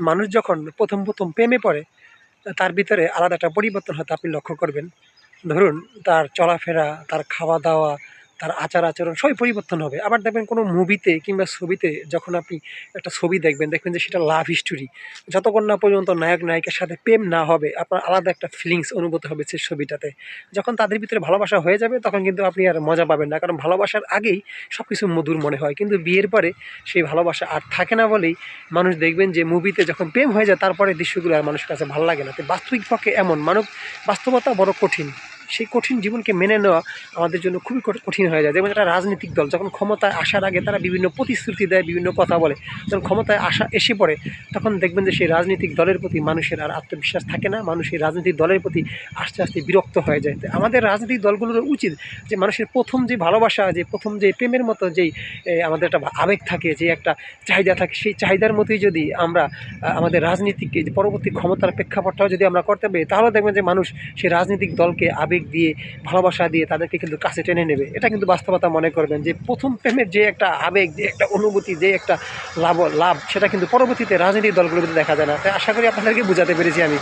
মানুষ যখন প্রথম প্রথম প্রেমে পড়ে, তার ভিতরে আলাদা একটা পরিবর্তন হয়তো আপনি লক্ষ্য করবেন। ধরুন, তার চলাফেরা, তার খাওয়া দাওয়া তার আচার আচরণ সবই পরিবর্তন হবে। আবার দেখবেন কোনো মুভিতে কিংবা ছবিতে যখন আপনি একটা ছবি দেখবেন দেখবেন যে সেটা লাভ হিস্টোরি যতক্ষণ না পর্যন্ত নায়ক, নায়িকার সাথে প্রেম না হবে, আপনার আলাদা একটা ফিলিংস অনুভূত হবে সেই ছবিটাতে। যখন তাদের ভিতরে ভালোবাসা হয়ে যাবে, তখন কিন্তু আপনি আর মজা পাবেন না। কারণ ভালোবাসার আগেই সব কিছু মধুর মনে হয়। কিন্তু বিয়ের পরে সেই ভালোবাসা আর থাকে না বলেই মানুষ দেখবেন যে মুভিতে যখন প্রেম হয়ে যায়, তারপরে দৃশ্যগুলো আর মানুষের কাছে ভালো লাগে না। তো বাস্তবিক পক্ষে এমন। মানব বাস্তবতা বড় কঠিন। সেই কঠিন জীবনকে মেনে নেওয়া আমাদের জন্য খুবই কঠিন হয়ে যায়। যেমন একটা রাজনৈতিক দল, যখন ক্ষমতায় আসার আগে তারা বিভিন্ন প্রতিশ্রুতি দেয়, বিভিন্ন কথা বলে। যখন ক্ষমতায় আসা এসে পড়ে, তখন দেখবেন যে সেই রাজনৈতিক দলের প্রতি মানুষের আর আত্মবিশ্বাস থাকে না। মানুষ এই রাজনৈতিক দলের প্রতি আস্তে আস্তে বিরক্ত হয়ে যায়। আমাদের রাজনৈতিক দলগুলোর উচিত যে মানুষের প্রথম যে ভালোবাসা, যে প্রথম যে প্রেমের মতো যেই আমাদের একটা আবেগ থাকে, যে একটা চাহিদা থাকে, সেই চাহিদার মতোই যদি আমরা আমাদের রাজনীতিকে পরবর্তী ক্ষমতার প্রেক্ষাপটটাও যদি আমরা করতে পারি, তাহলে দেখবেন যে মানুষ সেই রাজনৈতিক দলকে আবেগ দিয়ে ভালোবাসা দিয়ে তাদেরকে কিন্তু কাছে টেনে নেবে। এটা কিন্তু বাস্তবতা মনে করবেন যে প্রথম প্রেমের যে একটা আবেগ, যে একটা অনুভূতি, যে একটা লাভ লাভ, সেটা কিন্তু পরবর্তীতে রাজনৈতিক দলগুলোর দেখা যায় না। তাই আশা করি আপনাদেরকে বোঝাতে পেরেছি আমি।